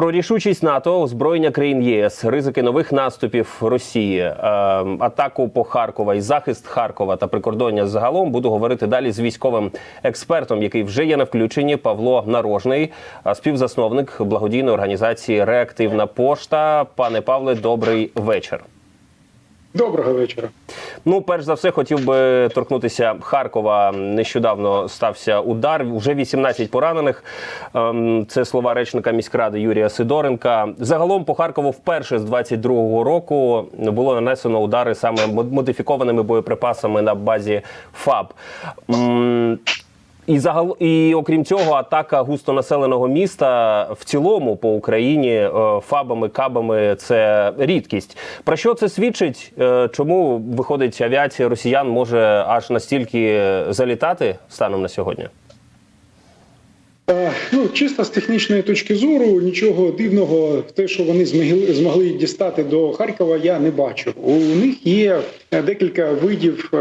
Про рішучість НАТО, озброєння країн ЄС, ризики нових наступів Росії, е, атаку по Харкова і захист Харкова та прикордоння загалом буду говорити далі з військовим експертом, який вже є на включенні Павло Нарожний, е, співзасновник благодійної організації Реактивна пошта. Пане Павле, добрий вечір. Доброго вечора. Ну, перш за все, хотів би торкнутися Харкова. Нещодавно стався удар. Вже 18 поранених. Ем, Це слова речника міськради Юрія Сидоренка. Загалом по Харкову вперше з 22-го року було нанесено удари саме модифікованими боєприпасами на базі ФАБ. І загал... і окрім цього, атака густонаселеного міста в цілому по Україні е, фабами, кабами це рідкість. Про що це свідчить? Е, Чому виходить авіація росіян може аж настільки залітати станом на сьогодні? Е, Ну, чисто з технічної точки зору, нічого дивного в те, що вони змогли, дістати до Харкова, я не бачу. У них є декілька видів е,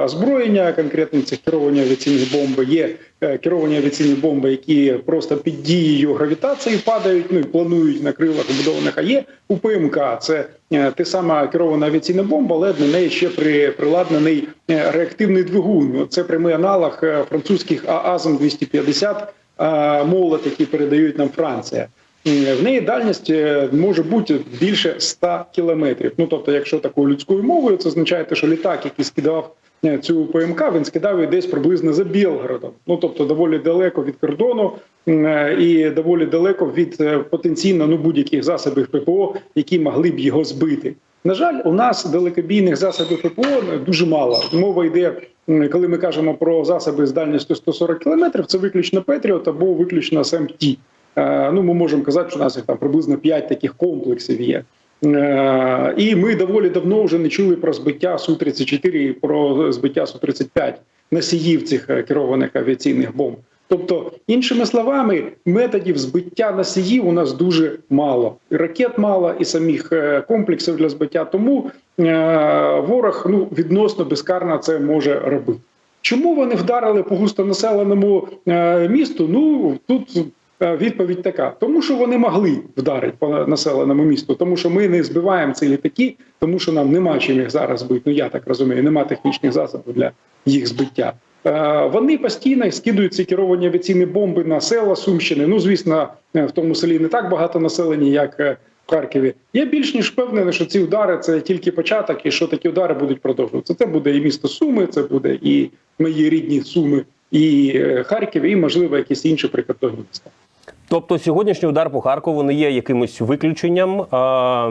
озброєння, конкретно це керовані авіаційні бомби. Є е, керовані авіаційні бомби, які просто під дією гравітації падають, ну і планують на крилах побудованих. А є у ПМК. Це те сама керована авіаційна бомба, але до неї ще при приладнений реактивний двигун. Це прямий аналог французьких ААЗМ 250 е, молот, які передають нам Франція. В неї дальність е, може бути більше 100 кілометрів. Ну тобто, якщо такою людською мовою, це означає, що літак, який скидав е, цю ПМК, він скидав її десь приблизно за Білгородом. Ну тобто, доволі далеко від кордону е, і доволі далеко від е, потенційно ну будь-яких засобів ППО, які могли б його збити. На жаль, у нас далекобійних засобів ППО дуже мало. Мова йде, коли ми кажемо про засоби з дальністю 140 км, це виключно Петріот або виключно СМТ. Е, Ну, ми можемо казати, що у нас їх там приблизно 5 таких комплексів є. Е, І ми доволі давно вже не чули про збиття Су-34 і про збиття Су-35 носіїв цих е, керованих авіаційних бомб. Тобто, іншими словами, методів збиття носіїв у нас дуже мало. І ракет мало, і самих е, комплексів для збиття. Тому е, ворог ну відносно безкарно це може робити. Чому вони вдарили по густонаселеному е, місту? Ну тут відповідь така: тому що вони могли вдарити по населеному місту, тому що ми не збиваємо ці літаки, тому що нам нема чим їх зараз збити. Ну я так розумію, нема технічних засобів для їх збиття. Е, Вони постійно скидують ці керовані авіаційні бомби на села Сумщини. Ну звісно, е, в тому селі не так багато населення, як е, в Харкові. Я більш ніж впевнений, що ці удари це тільки початок, і що такі удари будуть продовжуватися. Це буде і місто Суми, це буде і мої рідні Суми, і Харків, і можливо якісь інші прикордонні міста. Тобто сьогоднішній удар по Харкову не є якимось виключенням. А,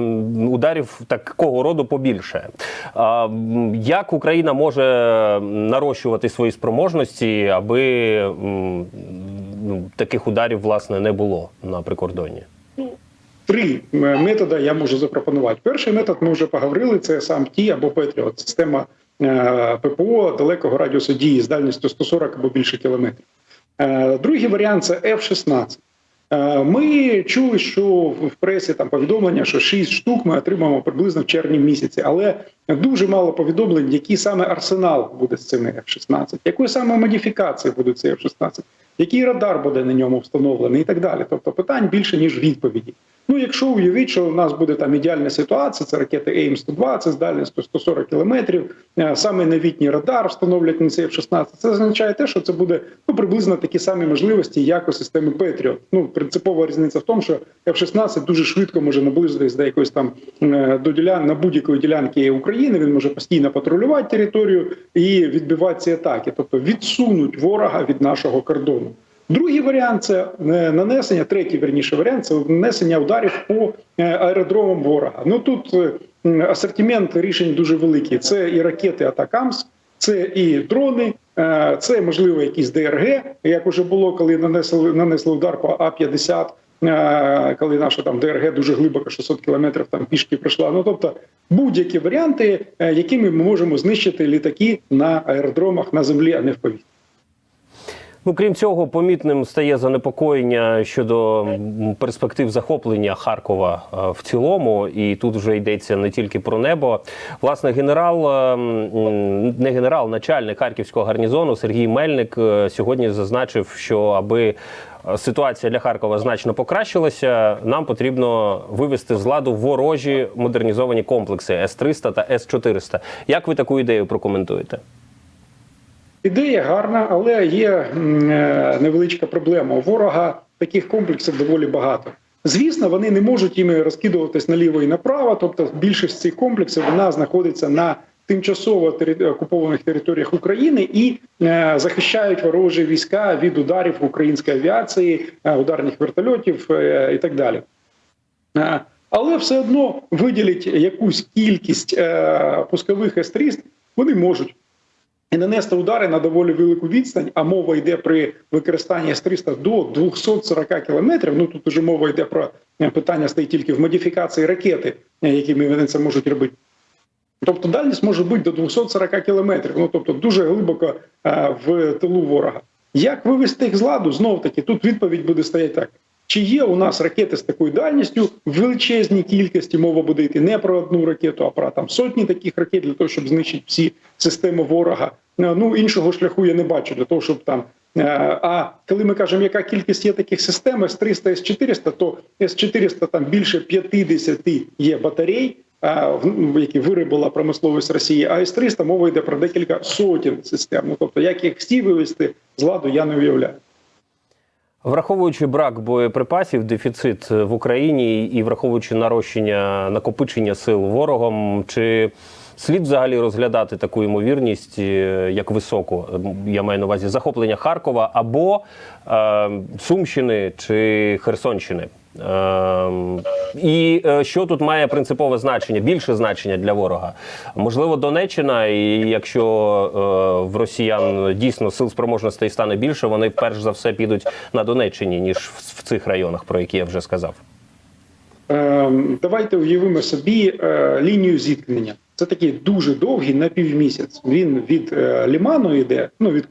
ударів такого роду побільше. А, як Україна може нарощувати свої спроможності, аби м, ну, таких ударів власне не було на прикордонні? Три е, методи я можу запропонувати. Перший метод ми вже поговорили: це сам ті або Петріот, система е, ППО далекого радіусу дії з дальністю 140 або більше кілометрів. Е, Другий варіант це F-16. Е, Ми чули, що в пресі там повідомлення, що 6 штук ми отримаємо приблизно в червні місяці, але дуже мало повідомлень, який саме арсенал буде з цими F-16, якої саме модифікації будуть ці F-16, який радар буде на ньому встановлений і так далі. Тобто питань більше ніж відповіді. Ну, якщо уявіть, що у нас буде там ідеальна ситуація, це ракети АІМ-102, це з дальністю 140 кілометрів, е, саме новітній радар встановлять на цей F-16, це означає те, що це буде ну, приблизно такі самі можливості, як у системи Patriot. Ну, принципова різниця в тому, що F-16 дуже швидко може наблизитись до якоїсь там е, до ділян на будь-якої ділянки України. Він може постійно патрулювати територію і відбивати ці атаки, тобто відсунуть ворога від нашого кордону. Другий варіант це е, нанесення, третій верніше варіант це нанесення ударів по е, аеродромам ворога. Ну тут е, асортимент рішень дуже великий. Це і ракети Атакамс, це і дрони, це можливо якісь ДРГ, як уже було, коли нанесли нанесли удар по А-50. е, Коли наша там ДРГ дуже глибоко 600 кілометрів там пішки пройшла. Ну тобто будь-які варіанти, якими ми можемо знищити літаки на аеродромах на землі, а не в повітрі. Ну, крім цього, помітним стає занепокоєння щодо перспектив захоплення Харкова е, в цілому, і тут вже йдеться не тільки про небо. Власне, генерал, е, не генерал, начальник харківського гарнізону Сергій Мельник е, сьогодні зазначив, що аби ситуація для Харкова значно покращилася. Нам потрібно вивести з ладу ворожі модернізовані комплекси С-300 та С-400. Як ви таку ідею прокоментуєте? Ідея гарна, але є е, невеличка проблема. У ворога таких комплексів доволі багато. Звісно, вони не можуть іми розкидуватись наліво і направо. Тобто, більшість цих комплексів вона знаходиться на тимчасово окупованих територіях України і е, захищають ворожі війська від ударів української авіації, е, ударних вертольотів і так далі. Але все одно виділити якусь кількість пускових С-300 вони можуть і нанести удари на доволі велику відстань, а мова йде при використанні С-300 до 240 кілометрів. Ну тут уже мова йде про е, питання стоїть тільки в модифікації ракети, е, якими вони це можуть робити. Тобто дальність може бути до 240 кілометрів, ну тобто дуже глибоко е, в тилу ворога. Як вивести їх з ладу? Знов таки тут відповідь буде стояти так: чи є у нас ракети з такою дальністю в величезній кількості? Мова буде йти не про одну ракету, а про там сотні таких ракет для того, щоб знищити всі системи ворога. Е, Ну іншого шляху я не бачу для того, щоб там. е, А коли ми кажемо, яка кількість є таких систем С-300, С-400, то С-400 там більше 50 є батарей, в- які виробила промисловість Росії, а С-300 мова йде про декілька сотень систем. Ну, тобто, як їх всі вивести з ладу, я не уявляю. Враховуючи брак боєприпасів, дефіцит в Україні і враховуючи нарощення накопичення сил ворогом, чи слід взагалі розглядати таку ймовірність е, як високу? Я маю на увазі захоплення Харкова або е, Сумщини чи Херсонщини. Е, і е, що тут має принципове значення, більше значення для ворога? Можливо, Донеччина, і якщо е, в росіян дійсно сил спроможностей стане більше, вони перш за все підуть на Донеччині, ніж в, цих районах, про які я вже сказав. Е, Давайте уявимо собі е, лінію зіткнення. Це такий дуже довгий напівмісяць. Він від Ліману йде, ну від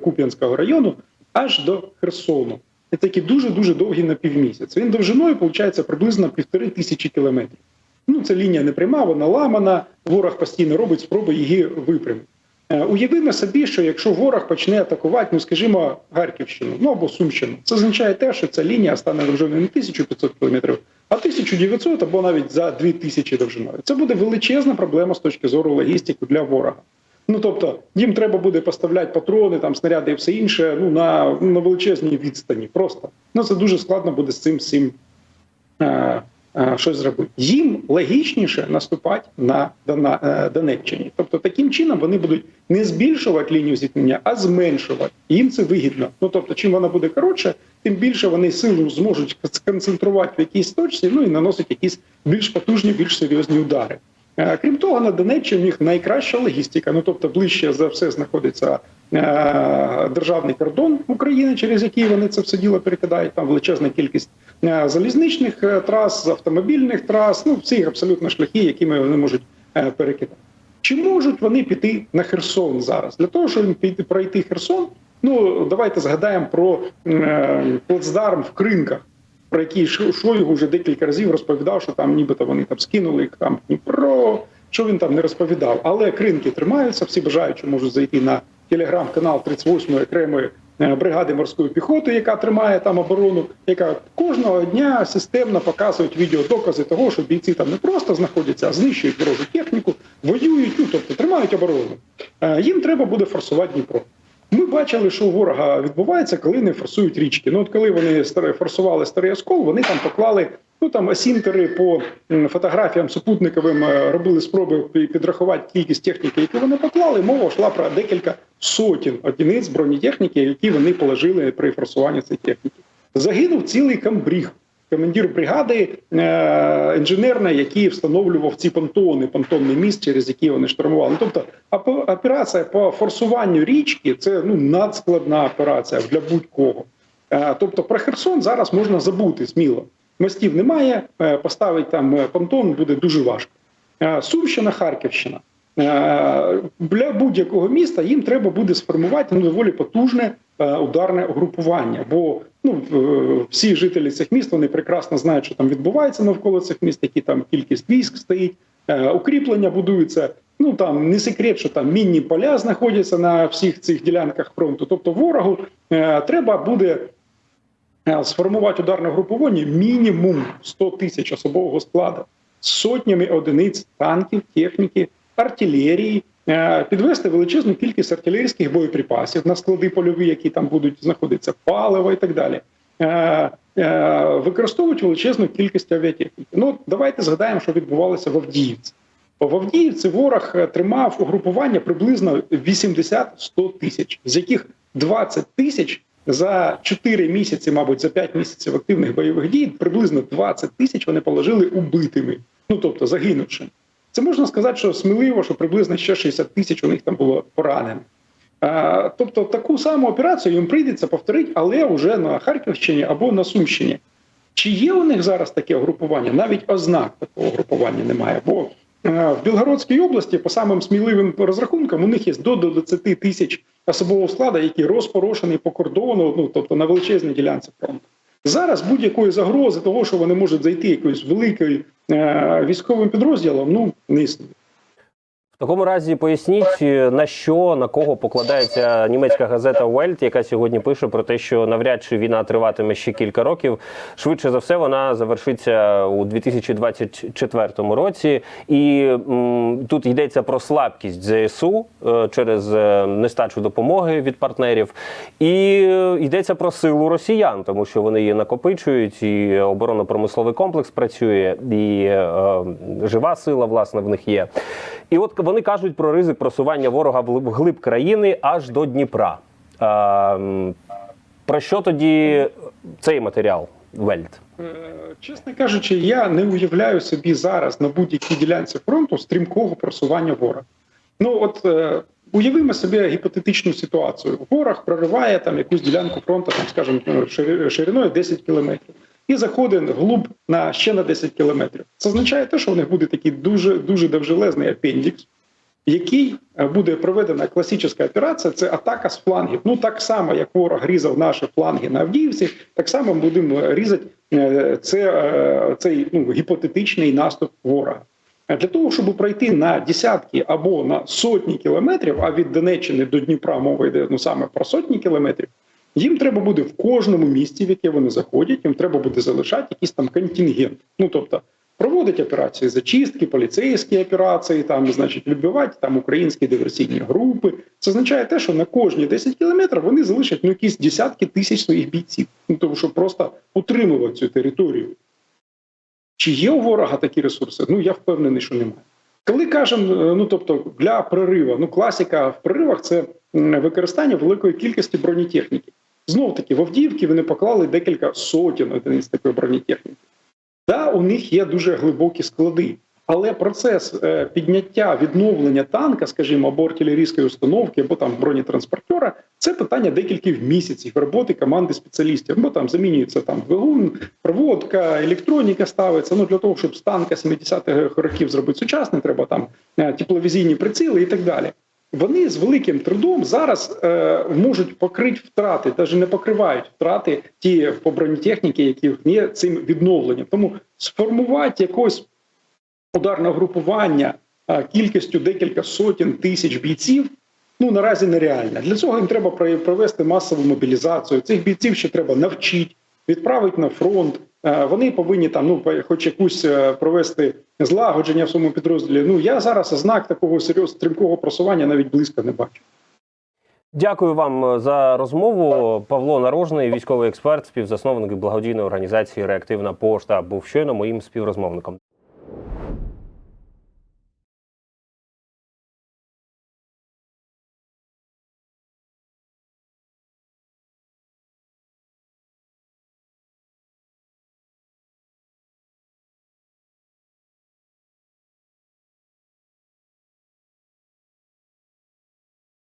Куп'янського району, аж до Херсону. Це такий дуже дуже довгий напівмісяць. Він довжиною виходить приблизно півтори тисячі кілометрів. Ну це лінія не пряма, вона ламана. Ворог постійно робить спроби її випрямити. Е, Уявимо собі, що якщо ворог почне атакувати, ну скажімо, Харківщину, ну або Сумщину, це означає те, що ця лінія стане довжиною не 1500 кілометрів, а 1900 або навіть за 2000 довжиною. Це буде величезна проблема з точки зору логістики для ворога. Ну тобто їм треба буде поставляти патрони, там снаряди і все інше. Ну на, на величезній відстані. Просто ну це дуже складно буде з цим всім е, е, щось зробити. Їм логічніше наступати на е, Донеччині. Тобто таким чином вони будуть не збільшувати лінію зіткнення, а зменшувати. Їм це вигідно. Ну тобто, чим вона буде коротше, тим більше вони силу зможуть сконцентрувати в якійсь точці, ну і наносити якісь більш потужні, більш серйозні удари. Е, Крім того, на Донеччині них найкраща логістика. Ну тобто, ближче за все знаходиться е, державний кордон України, через який вони це все діло перекидають. Там величезна кількість е, залізничних трас, автомобільних трас, ну всіх абсолютно шляхи, якими вони можуть перекидати. Чи можуть вони піти на Херсон зараз? Для того, щоб піти пройти Херсон, ну давайте згадаємо про плацдарм в кринках про який Шойгу вже декілька разів розповідав, що там нібито вони там скинули їх там Дніпро, що він там не розповідав. Але кринки тримаються, всі бажаючі можуть зайти на телеграм-канал 38-ї окремої е, бригади морської піхоти, яка тримає там оборону, яка кожного дня системно показують відеодокази того, що бійці там не просто знаходяться, а знищують ворожу техніку, воюють, ну тобто тримають оборону. Е, Їм треба буде форсувати Дніпро. Ми бачили, що у ворога відбувається, коли не форсують річки. Ну от коли вони форсували старий оскол, вони там поклали ну там асінтери по фотографіям супутниковим е, робили спроби підрахувати кількість техніки, яку вони поклали. Мова йшла про декілька сотень одиниць бронетехніки, які вони положили при форсуванні цієї техніки. Загинув цілий камбріг. Командир бригади е, інженерної, який встановлював ці понтони, понтонний міст, через які вони штурмували. Ну, тобто операція по форсуванню річки це ну надскладна операція для будь-кого. Е, тобто про Херсон зараз можна забути сміло. Мостів немає, е, поставити там е, понтон буде дуже важко. Е, Сумщина, Харківщина. Е, Для будь-якого міста їм треба буде сформувати ну, доволі потужне е, ударне угрупування. Бо ну, всі жителі цих міст вони прекрасно знають, що там відбувається навколо цих міст, які там кількість військ стоїть, е, укріплення будуються. Ну там не секрет, що там мінні поля знаходяться на всіх цих ділянках фронту. Тобто, ворогу треба буде сформувати ударне групування мінімум 100 тисяч особового складу з сотнями одиниць танків, техніки, артилерії, е, підвести величезну кількість артилерійських боєприпасів на склади польові, які там будуть знаходитися, паливо і так далі. Е, е, Використовують величезну кількість авіатехніки. Ну давайте згадаємо, що відбувалося в Авдіївці. В Авдіївці ворог тримав угрупування приблизно 80-100 тисяч, з яких 20 тисяч за 4 місяці, мабуть, за 5 місяців активних бойових дій, приблизно 20 тисяч вони положили убитими, ну тобто загинувшими. Це можна сказати, що сміливо, що приблизно ще 60 тисяч у них там було поранених. А, тобто таку саму операцію їм прийдеться повторити, але вже на Харківщині або на Сумщині. Чи є у них зараз таке групування? Навіть ознак такого групування немає. Бо е, в Білгородській області, по самим сміливим розрахункам, у них є до 20 тисяч особового складу, які розпорошені по кордону, ну тобто на величезній ділянці фронту. Зараз будь-якої загрози того, що вони можуть зайти якоюсь великою е, військовим підрозділом, ну не існує. Такому разі поясніть, е, на що на кого покладається німецька газета Welt, яка сьогодні пише про те, що навряд чи війна триватиме ще кілька років. Швидше за все, вона завершиться у 2024 році, і м, тут йдеться про слабкість ЗСУ е, через е, нестачу допомоги від партнерів, і йдеться про силу росіян, тому що вони її накопичують, і оборонно-промисловий комплекс працює, і е, жива сила власне в них є. І от вони кажуть про ризик просування ворога в глиб країни аж до Дніпра. М, про що тоді цей матеріал Вельт? Е, Чесно кажучи, я не уявляю собі зараз на будь-якій ділянці фронту стрімкого просування ворога. Ну от е, уявимо собі гіпотетичну ситуацію. Ворог прориває там якусь ділянку фронту, там, скажімо, шири- шириною 10 кілометрів. І заходить вглуб на ще на 10 кілометрів. Це означає те, що у них буде такий дуже дуже довжелезний апендікс, який е, буде проведена класична операція, це атака з флангів. Ну так само, як ворог різав наші фланги на Авдіївці, так само будемо різати е, це, е, цей ну, гіпотетичний наступ ворога. Для того, щоб пройти на десятки або на сотні кілометрів, а від Донеччини до Дніпра мова йде ну саме про сотні кілометрів, їм треба буде в кожному місці, в яке вони заходять, їм треба буде залишати якийсь там контингент. Ну тобто проводить операції зачистки, поліцейські операції, там, значить, відбивати там українські диверсійні групи. Це означає те, що на кожні 10 кілометрів вони залишать ну, якісь десятки тисяч своїх бійців, ну тому що просто утримувати цю територію. Чи є у ворога такі ресурси? Ну я впевнений, що немає. Коли кажемо, е, ну тобто для прориву, ну класика в проривах це використання великої кількості бронетехніки. Знов таки в Авдіївці вони поклали декілька сотень одиниць такої бронетехніки. Да, у них є дуже глибокі склади, але процес е, підняття відновлення танка, скажімо, або артилерійської установки, або там бронетранспортера, це питання декількох місяців роботи команди спеціалістів. Бо там замінюється там двигун, проводка, електроніка ставиться. Ну для того, щоб з танка 70-х років зробити сучасний, треба там е, тепловізійні приціли і так далі. Вони з великим трудом зараз е, можуть покрити втрати, навіть не покривають втрати ті бронетехніки, які є цим відновленням. Тому сформувати якось ударне групування е, кількістю декілька сотень тисяч бійців. Ну наразі нереально. Для цього їм треба провести масову мобілізацію. Цих бійців ще треба навчити, відправити на фронт. Е, Вони повинні там, ну хоч якусь е, провести злагодження в своєму підрозділі. Ну я зараз знак такого серйозного стрімкого просування навіть близько не бачу. Дякую вам за розмову. Павло Нарожний, військовий експерт, співзасновник благодійної організації Реактивна пошта, був щойно моїм співрозмовником.